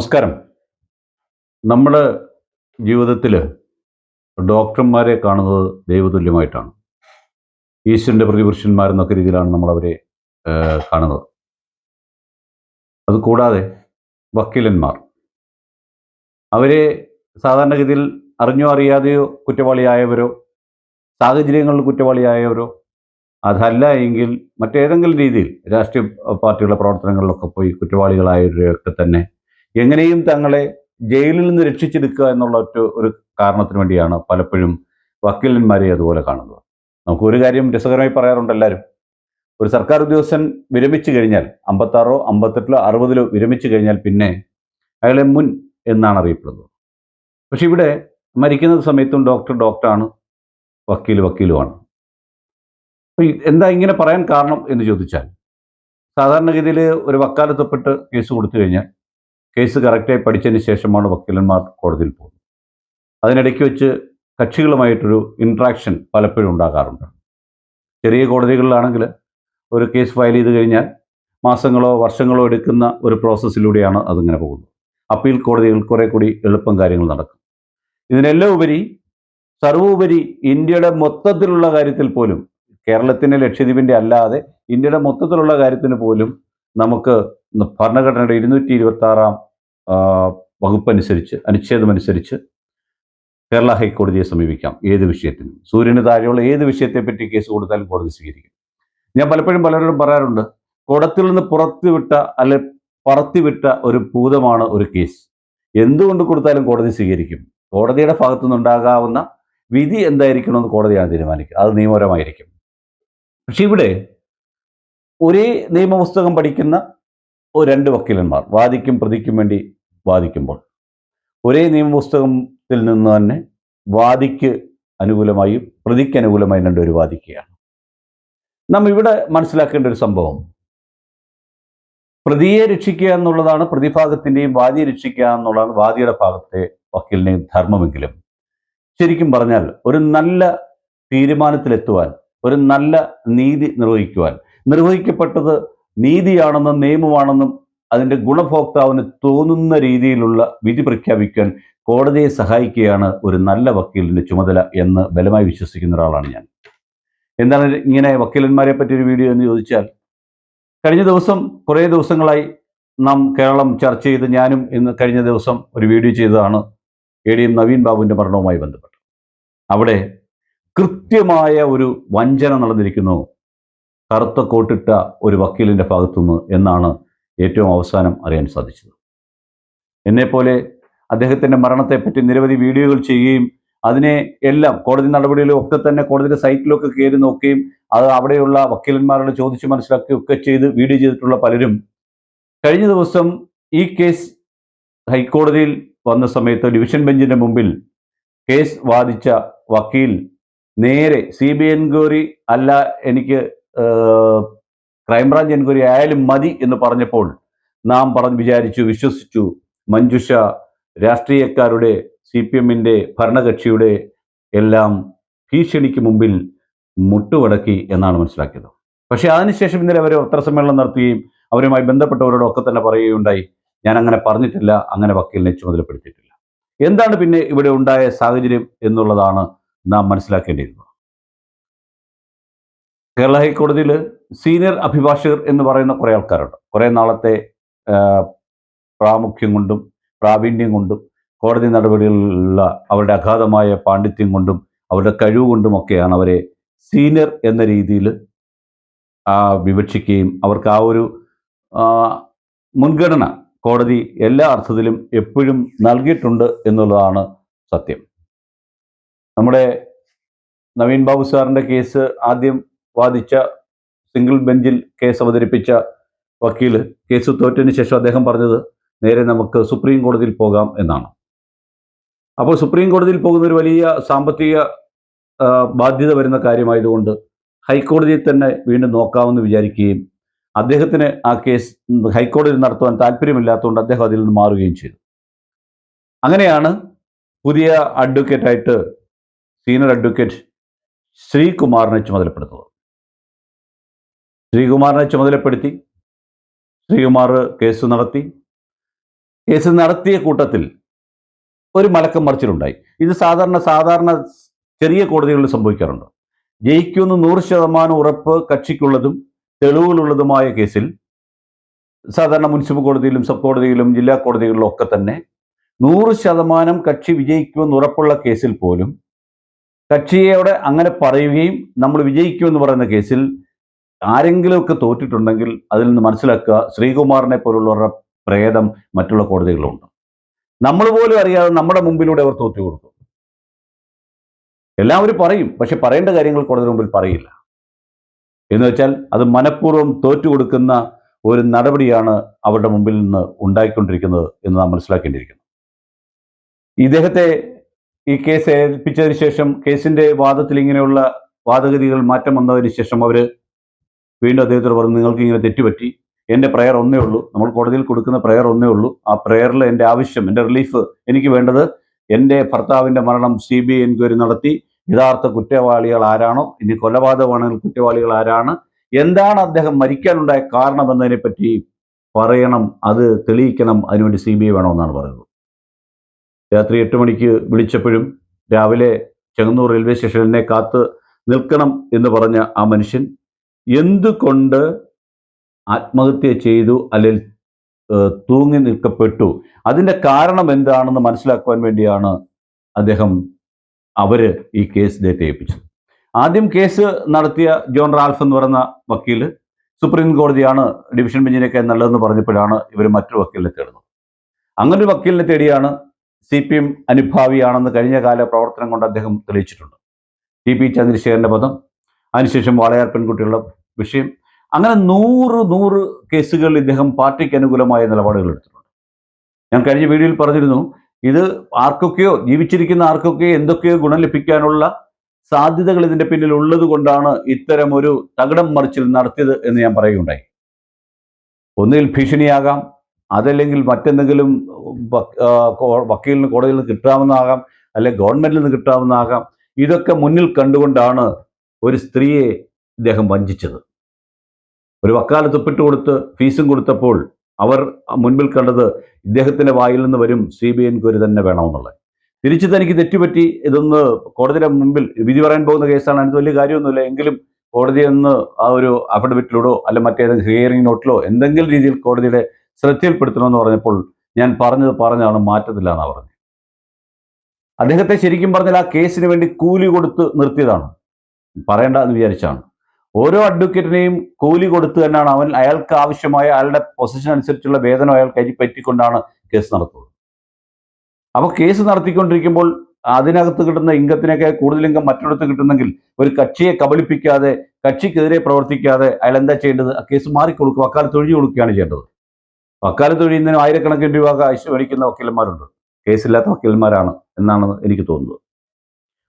നമസ്കാരം. നമ്മൾ ജീവിതത്തിൽ ഡോക്ടർമാരെ കാണുന്നത് ദൈവതുല്യമായിട്ടാണ്. ഈശ്വരന്റെ പ്രതിപുരുഷന്മാരെന്നൊക്കെ രീതിയിലാണ് നമ്മൾ അവരെ കാണുന്നത്. അതുകൂടാതെ വക്കീലന്മാർ. അവരെ സാധാരണഗതിയിൽ അറിഞ്ഞോ അറിയാതെയോ കുറ്റവാളിയായവരോ സാഹചര്യങ്ങളിൽ കുറ്റവാളിയായവരോ അതല്ല എങ്കിൽ മറ്റേതെങ്കിലും രീതിയിൽ രാഷ്ട്രീയ പാർട്ടികളുടെ പ്രവർത്തനങ്ങളിലൊക്കെ പോയി കുറ്റവാളികളായവരെയൊക്കെ തന്നെ എങ്ങനെയും തങ്ങളെ ജയിലിൽ നിന്ന് രക്ഷിച്ചെടുക്കുക എന്നുള്ള ഒറ്റ ഒരു കാരണത്തിന് വേണ്ടിയാണ് പലപ്പോഴും വക്കീലന്മാരെ അതുപോലെ കാണുന്നത്. നമുക്ക് ഒരു കാര്യം രസകരമായി പറയാറുണ്ട് എല്ലാവരും. ഒരു സർക്കാർ ഉദ്യോഗസ്ഥൻ വിരമിച്ചു കഴിഞ്ഞാൽ അമ്പത്താറോ അമ്പത്തെട്ടിലോ അറുപതിലോ വിരമിച്ചു കഴിഞ്ഞാൽ പിന്നെ അയാളെ മുൻ എന്നാണ് അറിയപ്പെടുന്നത്. പക്ഷെ ഇവിടെ മരിക്കുന്ന സമയത്തും ഡോക്ടർ ഡോക്ടറാണ് വക്കീൽ വക്കീലുമാണ്. അപ്പോൾ എന്താ ഇങ്ങനെ പറയാൻ കാരണം എന്ന് ചോദിച്ചാൽ സാധാരണഗതിയിൽ ഒരു വക്കാലത്തപ്പെട്ട് കേസ് കൊടുത്തു കഴിഞ്ഞാൽ കേസ് കറക്റ്റായി പഠിച്ചതിന് ശേഷമാണ് വക്കീലന്മാർ കോടതിയിൽ പോകുന്നത്. അതിനിടയ്ക്ക് വെച്ച് കക്ഷികളുമായിട്ടൊരു ഇൻട്രാക്ഷൻ പലപ്പോഴും ഉണ്ടാകാറുണ്ട്. ചെറിയ കോടതികളിലാണെങ്കിൽ ഒരു കേസ് ഫയൽ ചെയ്ത് കഴിഞ്ഞാൽ മാസങ്ങളോ വർഷങ്ങളോ എടുക്കുന്ന ഒരു പ്രോസസ്സിലൂടെയാണ് അതിങ്ങനെ പോകുന്നത്. അപ്പീൽ കോടതികൾ കുറെ കൂടി എളുപ്പം കാര്യങ്ങൾ നടക്കും. ഇതിനെല്ലാം ഉപരി സർവോപരി ഇന്ത്യയുടെ മൊത്തത്തിലുള്ള കാര്യത്തിൽ പോലും കേരളത്തിന്റെ ലക്ഷദ്വീപിന്റെ അല്ലാതെ ഇന്ത്യയുടെ മൊത്തത്തിലുള്ള കാര്യത്തിന് പോലും നമുക്ക് ഭരണഘടനയുടെ ഇരുന്നൂറ്റി ഇരുപത്തി ആറാം വകുപ്പനുസരിച്ച് അനുച്ഛേദമനുസരിച്ച് കേരള ഹൈക്കോടതിയെ സമീപിക്കാം ഏത് വിഷയത്തിനും. സൂര്യന് താഴെയുള്ള ഏത് വിഷയത്തെപ്പറ്റി കേസ് കൊടുത്താലും കോടതി സ്വീകരിക്കും. ഞാൻ പലപ്പോഴും പലരോടും പറയാറുണ്ട് കുടത്തിൽ നിന്ന് പുറത്തുവിട്ട അല്ലെ പറത്തിവിട്ട ഒരു ഭൂതമാണ് ഒരു കേസ്. എന്തുകൊണ്ട് കൊടുത്താലും കോടതി സ്വീകരിക്കും? കോടതിയുടെ ഭാഗത്തു നിന്നുണ്ടാകാവുന്ന വിധി എന്തായിരിക്കണമെന്ന് കോടതിയാണ് തീരുമാനിക്കുക. അത് നിയമപരമായിരിക്കും. പക്ഷെ ഇവിടെ ഒരേ നിയമപുസ്തകം പഠിക്കുന്ന രണ്ട് വക്കീലന്മാർ. വാദിക്കും പ്രതിക്കും വേണ്ടി വാദിക്കുമ്പോൾ. ഒരേ നിയമപുസ്തകത്തിൽ നിന്ന് തന്നെ വാദിക്ക് അനുകൂലമായും പ്രതിക്ക് അനുകൂലമായും രണ്ടുപേർ വാദിക്കുകയാണ്. നാം ഇവിടെ മനസ്സിലാക്കേണ്ട ഒരു സംഭവം. പ്രതിയെ രക്ഷിക്കുക എന്നുള്ളതാണ് പ്രതിഭാഗത്തിന്റെയും വാദിയെ രക്ഷിക്കുക എന്നുള്ളതാണ് വാദിയുടെ ഭാഗത്തെ വക്കീലിന്റെയും ധർമ്മമെങ്കിലും. ശരിക്കും പറഞ്ഞാൽ ഒരു നല്ല തീരുമാനത്തിലെത്തുവാൻ ഒരു നല്ല നീതി നിർവഹിക്കുവാൻ നിർവഹിക്കപ്പെട്ടത് നീതിയാണെന്നും നിയമമാണെന്നും അതിന്റെ ഗുണഭോക്താവിന് തോന്നുന്ന രീതിയിലുള്ള വിധി പ്രഖ്യാപിക്കാൻ കോടതിയെ സഹായിക്കുകയാണ് ഒരു നല്ല വക്കീലിന്റെ ചുമതല എന്ന് ബലമായി വിശ്വസിക്കുന്ന ഒരാളാണ് ഞാൻ. എന്താണ് ഇങ്ങനെ വക്കീലന്മാരെ പറ്റി ഒരു വീഡിയോ എന്ന് ചോദിച്ചാൽ കഴിഞ്ഞ ദിവസം കുറേ ദിവസങ്ങളായി നാം കേരളം ചർച്ച ചെയ്ത് ഞാനും ഇന്ന് കഴിഞ്ഞ ദിവസം ഒരു വീഡിയോ ചെയ്തതാണ് എ ഡി എം നവീൻ ബാബുവിന്റെ മരണവുമായി ബന്ധപ്പെട്ട്. അവിടെ കൃത്യമായ ഒരു വഞ്ചന നടന്നിരിക്കുന്നു. കറുത്ത കോട്ടിട്ട ഒരു വക്കീലിന്റെ ഭാഗത്തുനിന്ന് എന്നാണ് ഏറ്റവും അവസാനം അറിയാൻ സാധിച്ചത്. എന്നെപ്പോലെ അദ്ദേഹത്തിന്റെ മരണത്തെപ്പറ്റി നിരവധി വീഡിയോകൾ ചെയ്യുകയും അതിനെ എല്ലാം കോടതി നടപടികളും ഒക്കെ തന്നെ കോടതിയുടെ സൈറ്റിലൊക്കെ കയറി നോക്കുകയും അത് അവിടെയുള്ള വക്കീലന്മാരോട് ചോദിച്ച് മനസ്സിലാക്കുകയൊക്കെ ചെയ്ത് വീഡിയോ ചെയ്തിട്ടുള്ള പലരും കഴിഞ്ഞ ദിവസം ഈ കേസ് ഹൈക്കോടതിയിൽ വന്ന സമയത്ത് ഡിവിഷൻ ബെഞ്ചിന്റെ മുമ്പിൽ കേസ് വാദിച്ച വക്കീൽ നേരെ സി ബി എൻക്വയറി അല്ല എനിക്ക് ക്രൈംബ്രാഞ്ച് എൻക്വയറി ആയാലും മതി എന്ന് പറഞ്ഞപ്പോൾ നാം പറഞ്ഞ് വിചാരിച്ചു വിശ്വസിച്ചു. മഞ്ജുഷ രാഷ്ട്രീയക്കാരുടെ സി പി എമ്മിന്റെ ഭരണകക്ഷിയുടെ എല്ലാം ഭീഷണിക്ക് മുമ്പിൽ മുട്ടുവടക്കി എന്നാണ് മനസ്സിലാക്കിയത്. പക്ഷേ അതിനുശേഷം ഇന്നലെ അവർ പത്രസമ്മേളനം നടത്തുകയും അവരുമായി ബന്ധപ്പെട്ടവരോടൊക്കെ തന്നെ പറയുകയുണ്ടായി ഞാൻ അങ്ങനെ പറഞ്ഞിട്ടില്ല അങ്ങനെ വക്കീലിനെ ചുമതലപ്പെടുത്തിയിട്ടില്ല. എന്താണ് പിന്നെ ഇവിടെ ഉണ്ടായ സാഹചര്യം എന്നുള്ളതാണ് നാം മനസ്സിലാക്കേണ്ടിയിരുന്നത്? കേരള ഹൈക്കോടതിയിൽ സീനിയർ അഭിഭാഷകർ എന്ന് പറയുന്ന കുറേ ആൾക്കാരുണ്ട്. കുറേ നാളത്തെ പ്രാമുഖ്യം കൊണ്ടും പ്രാവീണ്യം കൊണ്ടും കോടതി നടപടികളിലുള്ള അവരുടെ അഗാധമായ പാണ്ഡിത്യം കൊണ്ടും അവരുടെ കഴിവ് കൊണ്ടുമൊക്കെയാണ് അവരെ സീനിയർ എന്ന രീതിയിൽ വിവക്ഷിക്കുകയും അവർക്ക് ആ ഒരു മുൻഗണന കോടതി എല്ലാ അർത്ഥത്തിലും എപ്പോഴും നൽകിയിട്ടുണ്ട് എന്നുള്ളതാണ് സത്യം. നമ്മുടെ നവീൻ ബാബു സാറിന്റെ കേസ് ആദ്യം വാദിച്ച സിംഗിൾ ബെഞ്ചിൽ കേസ് അവതരിപ്പിച്ച വക്കീൽ കേസ് തോറ്റതിന് ശേഷം അദ്ദേഹം പറഞ്ഞത് നേരെ നമുക്ക് സുപ്രീം കോടതിയിൽ പോകാം എന്നാണ്. അപ്പോൾ സുപ്രീം കോടതിയിൽ പോകുന്ന ഒരു വലിയ സാമ്പത്തിക ബാധ്യത വരുന്ന കാര്യമായതുകൊണ്ട് ഹൈക്കോടതിയിൽ തന്നെ വീണ്ടും നോക്കാമെന്ന് വിചാരിക്കുകയും അദ്ദേഹത്തിന് ആ കേസ് ഹൈക്കോടതിയിൽ നടത്തുവാൻ താല്പര്യമില്ലാത്തതുകൊണ്ട് അദ്ദേഹം അതിൽ നിന്ന് മാറുകയും ചെയ്തു. അങ്ങനെയാണ് പുതിയ അഡ്വക്കേറ്റായിട്ട് സീനിയർ അഡ്വക്കേറ്റ് ശ്രീകുമാറിനെ ചുമതലപ്പെടുത്തുന്നത്. ശ്രീകുമാറിനെ ചുമതലപ്പെടുത്തി ശ്രീകുമാർ കേസ് നടത്തി. കേസ് നടത്തിയ കൂട്ടത്തിൽ ഒരു മലക്കം മറിച്ചിലുണ്ടായി. ഇത് സാധാരണ സാധാരണ ചെറിയ കോടതികളിൽ സംഭവിക്കാറുണ്ട്. ജയിക്കുമെന്ന് നൂറ് ശതമാനം ഉറപ്പ് കക്ഷിക്കുള്ളതും തെളിവുകളുള്ളതുമായ കേസിൽ സാധാരണ മുനിസിപ്പൽ കോടതിയിലും സബ് കോടതിയിലും ജില്ലാ കോടതികളിലും ഒക്കെ തന്നെ നൂറ് ശതമാനം കക്ഷി വിജയിക്കുമെന്ന് ഉറപ്പുള്ള കേസിൽ പോലും കക്ഷിയോടെ അങ്ങനെ പറയുകയും നമ്മൾ വിജയിക്കുമെന്ന് പറയുന്ന കേസിൽ ആരെങ്കിലുമൊക്കെ തോറ്റിട്ടുണ്ടെങ്കിൽ അതിൽ നിന്ന് മനസ്സിലാക്കുക ശ്രീകുമാറിനെ പോലുള്ളവരുടെ പ്രേതം മറ്റുള്ള കോടതികളുണ്ട്. നമ്മൾ പോലും അറിയാതെ നമ്മുടെ മുമ്പിലൂടെ അവർ തോറ്റു കൊടുത്തു. എല്ലാവരും പറയും പക്ഷെ പറയേണ്ട കാര്യങ്ങൾ കോടതി മുമ്പിൽ പറയില്ല. എന്ന് വെച്ചാൽ അത് മനഃപൂർവം തോറ്റു കൊടുക്കുന്ന ഒരു നടപടിയാണ് അവരുടെ മുമ്പിൽ നിന്ന് ഉണ്ടായിക്കൊണ്ടിരിക്കുന്നത് എന്ന് നാം മനസ്സിലാക്കേണ്ടിയിരിക്കുന്നു. ഇദ്ദേഹത്തെ ഈ കേസ് ഏൽപ്പിച്ചതിന് ശേഷം കേസിന്റെ വാദത്തിൽ ഇങ്ങനെയുള്ള വാദഗതികൾ മാറ്റം വന്നതിന് ശേഷം അവർ വീണ്ടും അദ്ദേഹത്തോട് പറഞ്ഞു നിങ്ങൾക്ക് ഇങ്ങനെ തെറ്റുപറ്റി. എന്റെ പ്രയർ ഒന്നേ ഉള്ളൂ. നമ്മൾ കോടതിയിൽ കൊടുക്കുന്ന പ്രയർ ഒന്നേ ഉള്ളൂ. ആ പ്രയറിൽ എന്റെ ആവശ്യം എന്റെ റിലീഫ് എനിക്ക് വേണ്ടത് എന്റെ ഭർത്താവിന്റെ മരണം സി ബി ഐ എൻക്വയറി നടത്തി. യഥാർത്ഥ കുറ്റവാളികൾ ആരാണോ? ഇനി കൊലപാതകമാണെങ്കിൽ കുറ്റവാളികൾ ആരാണ്? എന്താണ് അദ്ദേഹം മരിക്കാനുണ്ടായ കാരണമെന്നതിനെ പറ്റി പറയണം. അത് തെളിയിക്കണം. അതിനുവേണ്ടി സി ബി ഐ വേണമെന്നാണ് പറയുന്നത്. രാത്രി എട്ട് മണിക്ക് വിളിച്ചപ്പോഴും രാവിലെ ചെങ്ങന്നൂർ റെയിൽവേ സ്റ്റേഷനിലെ കാത്ത് നിൽക്കണം എന്ന് പറഞ്ഞ ആ മനുഷ്യൻ എന്തുകൊണ്ട് ആത്മഹത്യ ചെയ്തു അല്ലെങ്കിൽ തൂങ്ങി നിൽക്കപ്പെട്ടു? അതിന്റെ കാരണം എന്താണെന്ന് മനസ്സിലാക്കുവാൻ വേണ്ടിയാണ് അദ്ദേഹം അവർ ഈ കേസ് ഡേറ്റ് ആദ്യം കേസ് നടത്തിയ ജോൺ റാൽഫ് എന്ന് പറയുന്ന വക്കീൽ സുപ്രീം കോടതിയാണ് ഡിവിഷൻ ബെഞ്ചിനൊക്കെ നല്ലതെന്ന് പറഞ്ഞപ്പോഴാണ് ഇവർ മറ്റൊരു വക്കീലിനെ തേടുന്നത്. അങ്ങനെ ഒരു വക്കീലിനെ തേടിയാണ് സി പി എം അനുഭാവിയാണെന്ന് കഴിഞ്ഞ കാല പ്രവർത്തനം കൊണ്ട് അദ്ദേഹം തെളിയിച്ചിട്ടുണ്ട്. ടി പി ചന്ദ്രശേഖരന്റെ പദം. അതിനുശേഷം വാളയാർ പെൺകുട്ടികളുടെ വിഷയം. അങ്ങനെ നൂറ് നൂറ് കേസുകളിൽ ഇദ്ദേഹം പാർട്ടിക്ക് അനുകൂലമായ നിലപാടുകൾ എടുത്തിട്ടുണ്ട്. ഞാൻ കഴിഞ്ഞ വീഡിയോയിൽ പറഞ്ഞിരുന്നു ഇത് ആർക്കൊക്കെയോ ജീവിച്ചിരിക്കുന്ന ആർക്കൊക്കെയോ എന്തൊക്കെയോ ഗുണം ലഭിക്കാനുള്ള സാധ്യതകൾ ഇതിന്റെ പിന്നിൽ ഉള്ളത് കൊണ്ടാണ് ഇത്തരം ഒരു തകിടം മറിച്ചിൽ നടത്തിയത് എന്ന് ഞാൻ പറയുകയുണ്ടായി. ഒന്നിൽ ഭീഷണിയാകാം അതല്ലെങ്കിൽ മറ്റെന്തെങ്കിലും വക്കീലിന് കോടതിയിൽ നിന്ന് കിട്ടാവുന്നതാകാം അല്ലെങ്കിൽ ഗവൺമെന്റിൽ നിന്ന് കിട്ടാവുന്നതാകാം. ഇതൊക്കെ മുന്നിൽ കണ്ടുകൊണ്ടാണ് ഒരു സ്ത്രീയെ ഇദ്ദേഹം വഞ്ചിച്ചത്. ഒരു വക്കാലത്ത് ഒപ്പിട്ട് കൊടുത്ത് ഫീസും കൊടുത്തപ്പോൾ അവർ മുൻപിൽ കണ്ടത് ഇദ്ദേഹത്തിന്റെ വായിൽ നിന്ന് വരും സി ബി എൻക്വയറി തന്നെ വേണമെന്നുള്ളത്. തിരിച്ചു തനിക്ക് തെറ്റുപറ്റി ഇതൊന്ന് കോടതിയുടെ മുമ്പിൽ വിധി പറയാൻ പോകുന്ന കേസാണ്. അതിന് വലിയ കാര്യമൊന്നുമില്ല. എങ്കിലും കോടതി ഒന്ന് ആ ഒരു അഫിഡവിറ്റിലൂടോ അല്ല മറ്റേതെങ്കിലും ഹിയറിംഗ് നോട്ടിലോ എന്തെങ്കിലും രീതിയിൽ കോടതിയുടെ ശ്രദ്ധയിൽപ്പെടുത്തണമെന്ന് പറഞ്ഞപ്പോൾ ഞാൻ പറഞ്ഞത് പറഞ്ഞാണ് മാറ്റത്തില്ല എന്നാണ് പറഞ്ഞത്. അദ്ദേഹത്തെ ശരിക്കും പറഞ്ഞാൽ ആ കേസിന് വേണ്ടി കൂലി കൊടുത്ത് നിർത്തിയതാണ്. പറയണ്ട എന്ന് വിചാരിച്ചാണ്. ഓരോ അഡ്വക്കേറ്റിനെയും കൂലി കൊടുത്ത് തന്നെയാണ് അവൻ അയാൾക്ക് ആവശ്യമായ അയാളുടെ പൊസിഷൻ അനുസരിച്ചുള്ള വേതനം അയാൾ കരി പറ്റിക്കൊണ്ടാണ് കേസ് നടത്തുന്നത്. അപ്പോൾ കേസ് നടത്തിക്കൊണ്ടിരിക്കുമ്പോൾ അതിനകത്ത് കിട്ടുന്ന ഇംഗത്തിനൊക്കെ കൂടുതൽ ഇംഗം മറ്റൊരിടത്ത് കിട്ടുന്നെങ്കിൽ ഒരു കക്ഷിയെ കബളിപ്പിക്കാതെ കക്ഷിക്കെതിരെ പ്രവർത്തിക്കാതെ അയാൾ എന്താ ചെയ്യേണ്ടത്? ആ കേസ് മാറിക്കൊടുക്കുക വക്കാലത്ത് ഒഴിഞ്ഞു കൊടുക്കുകയാണ് ചെയ്യേണ്ടത്. വക്കാലത്ത് ഒഴിയുന്നതിന് ആയിരക്കണക്കിന് രൂപ കാശ് മേടിക്കുന്ന വക്കീലന്മാരുണ്ട് കേസില്ലാത്ത വക്കീലന്മാരാണ് എന്നാണ് എനിക്ക് തോന്നുന്നത്.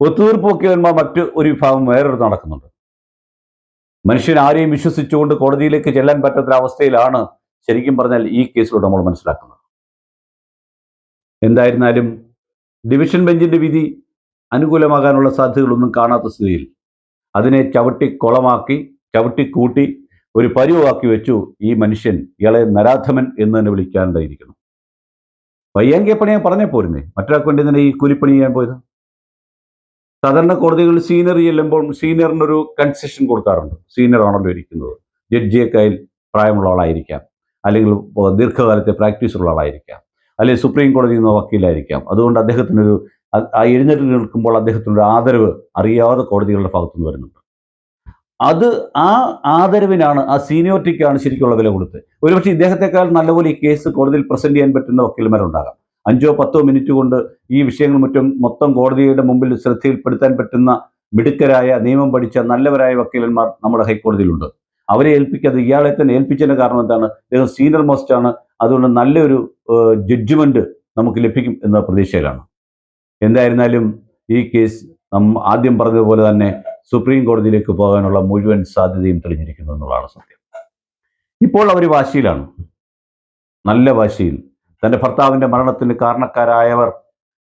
ഒത്തുതീർപ്പ് വക്കീലന്മാർ മറ്റ് ഒരു വിഭാഗം വേറൊരു നടക്കുന്നുണ്ട്. മനുഷ്യൻ ആരെയും വിശ്വസിച്ചുകൊണ്ട് കോടതിയിലേക്ക് ചെല്ലാൻ പറ്റാത്ത അവസ്ഥയിലാണ് ശരിക്കും പറഞ്ഞാൽ ഈ കേസിലൂടെ നമ്മൾ മനസ്സിലാക്കുന്നത്. എന്തായിരുന്നാലും ഡിവിഷൻ ബെഞ്ചിന്റെ വിധി അനുകൂലമാകാനുള്ള സാധ്യതകളൊന്നും കാണാത്ത സ്ഥിതിയിൽ അതിനെ ചവിട്ടി കുളമാക്കി ചവിട്ടിക്കൂട്ടി ഒരു പരിവാക്കി വെച്ചു ഈ മനുഷ്യൻ ഇയാളെ നരാധമൻ എന്ന് തന്നെ വിളിക്കാണ്ടായിരിക്കുന്നു വയ്യാങ്കിയ പണി ഞാൻ പറഞ്ഞേ പോരുന്നേ. മറ്റൊരാൾക്ക് വേണ്ടി തന്നെ ഈ കൂലിപ്പണി ചെയ്യാൻ പോയത്? സാധാരണ കോടതികളിൽ സീനിയർ ചെല്ലുമ്പോൾ സീനിയറിനൊരു കൺസെഷൻ കൊടുക്കാറുണ്ട്. സീനിയർ ആണല്ലോ ഇരിക്കുന്നത്. ജഡ്ജിയേക്കാൾ പ്രായമുള്ള ആളായിരിക്കാം. അല്ലെങ്കിൽ ദീർഘകാലത്തെ പ്രാക്ടീസ് ഉള്ള ആളായിരിക്കാം. അല്ലെങ്കിൽ സുപ്രീം കോടതിയിൽ നിന്ന് വക്കീലായിരിക്കാം. അതുകൊണ്ട് അദ്ദേഹത്തിനൊരു ആ എഴുന്നേറ്റ് നിൽക്കുമ്പോൾ അദ്ദേഹത്തിനൊരു ആദരവ് അറിയാതെ കോടതികളുടെ ഭാഗത്തുനിന്ന് വരുന്നുണ്ട്. അത് ആ ആദരവിനാണ് ആ സീനിയോറിറ്റിക്കാണ് ശരിക്കുള്ള വില കൊടുത്ത് ഒരുപക്ഷെ ഇദ്ദേഹത്തെക്കാൾ നല്ലപോലെ ഈ കേസ് കോടതിയിൽ പ്രസന്റ് ചെയ്യാൻ പറ്റുന്ന വക്കീൽമാരുണ്ടാകാം അഞ്ചോ പത്തോ മിനിറ്റ് കൊണ്ട് ഈ വിഷയങ്ങൾ മറ്റും മൊത്തം കോടതിയുടെ മുമ്പിൽ ശ്രദ്ധയിൽപ്പെടുത്താൻ പറ്റുന്ന മിടുക്കരായ നിയമം പഠിച്ച നല്ലവരായ വക്കീലന്മാർ നമ്മുടെ ഹൈക്കോടതിയിലുണ്ട്. അവരെ ഏൽപ്പിക്കാതെ ഇയാളെ തന്നെ ഏൽപ്പിച്ചതിന്റെ കാരണം എന്താണ്? ഇദ്ദേഹം സീനിയർ മോസ്റ്റ് ആണ് അതുകൊണ്ട് നല്ലൊരു ജഡ്ജ്മെന്റ് നമുക്ക് ലഭിക്കും എന്ന പ്രതീക്ഷയിലാണ്. എന്തായിരുന്നാലും ഈ കേസ് നമ്മ ആദ്യം പറഞ്ഞതുപോലെ തന്നെ സുപ്രീം കോടതിയിലേക്ക് പോകാനുള്ള മുഴുവൻ സാധ്യതയും തെളിഞ്ഞിരിക്കുന്നു എന്നുള്ളതാണ് സത്യം. ഇപ്പോൾ അവർ വാശിയിലാണ്. നല്ല വാശിയിൽ തന്റെ ഭർത്താവിന്റെ മരണത്തിന് കാരണക്കാരായവർ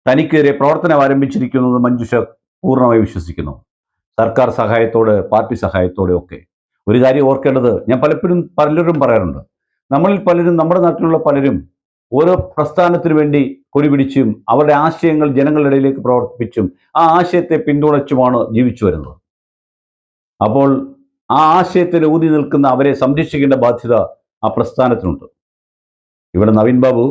തനിക്കെതിരെ പ്രവർത്തനം ആരംഭിച്ചിരിക്കുന്നത് മഞ്ജുഷ പൂർണമായി വിശ്വസിക്കുന്നു. സർക്കാർ സഹായത്തോടെ പാർട്ടി സഹായത്തോടെ ഒക്കെ. ഒരു കാര്യം ഓർക്കേണ്ടത് ഞാൻ പലപ്പോഴും പലരും പറയാറുണ്ട് നമ്മളിൽ പലരും നമ്മുടെ നാട്ടിലുള്ള പലരും ഓരോ പ്രസ്ഥാനത്തിനു വേണ്ടി കൊടിപിടിച്ചും അവരുടെ ആശയങ്ങൾ ജനങ്ങളുടെ ഇടയിലേക്ക് പ്രവർത്തിപ്പിച്ചും ആ ആശയത്തെ പിന്തുണച്ചുമാണ് ജീവിച്ചു വരുന്നത്. അപ്പോൾ ആ ആശയത്തിൽ ഊതി നിൽക്കുന്ന അവരെ സംരക്ഷിക്കേണ്ട ബാധ്യത ആ പ്രസ്ഥാനത്തിനുണ്ട്. ഇവിടെ നവീൻ ബാബു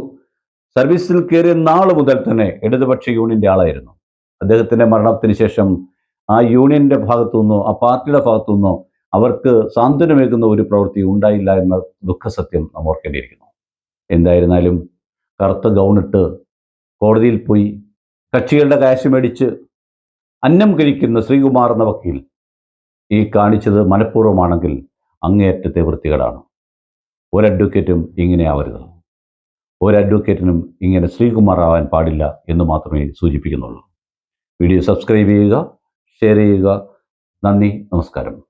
സർവീസിൽ കയറിയ നാൾ മുതൽ തന്നെ ഇടതുപക്ഷ യൂണിയന്റെ ആളായിരുന്നു. അദ്ദേഹത്തിന്റെ മരണത്തിന് ശേഷം ആ യൂണിയന്റെ ഭാഗത്തു നിന്നോ ആ പാർട്ടിയുടെ ഭാഗത്തു നിന്നോ അവർക്ക് സാന്ത്വനമേകുന്ന ഒരു പ്രവൃത്തി ഉണ്ടായില്ല എന്ന ദുഃഖസത്യം നാം ഓർക്കേണ്ടിയിരിക്കുന്നു. എന്തായിരുന്നാലും കറുത്ത ഗൗണിട്ട് കോടതിയിൽ പോയി കക്ഷികളുടെ കാശ് മേടിച്ച് അന്നം കഴിക്കുന്ന ശ്രീകുമാർ എന്ന വക്കീൽ ഈ കാണിച്ചത് മനഃപൂർവമാണെങ്കിൽ അങ്ങേയറ്റത്തെ വൃത്തികേടാണ്. ഒരു അഡ്വക്കേറ്റും ഇങ്ങനെ ആവരുത്. ഒരു അഡ്വക്കേറ്റിനും ഇങ്ങനെ ശ്രീകുമാർ ആവാൻ പാടില്ല എന്ന് മാത്രമേ സൂചിപ്പിക്കുന്നുള്ളൂ. വീഡിയോ സബ്സ്ക്രൈബ് ചെയ്യുക ഷെയർ ചെയ്യുക. നന്ദി നമസ്കാരം.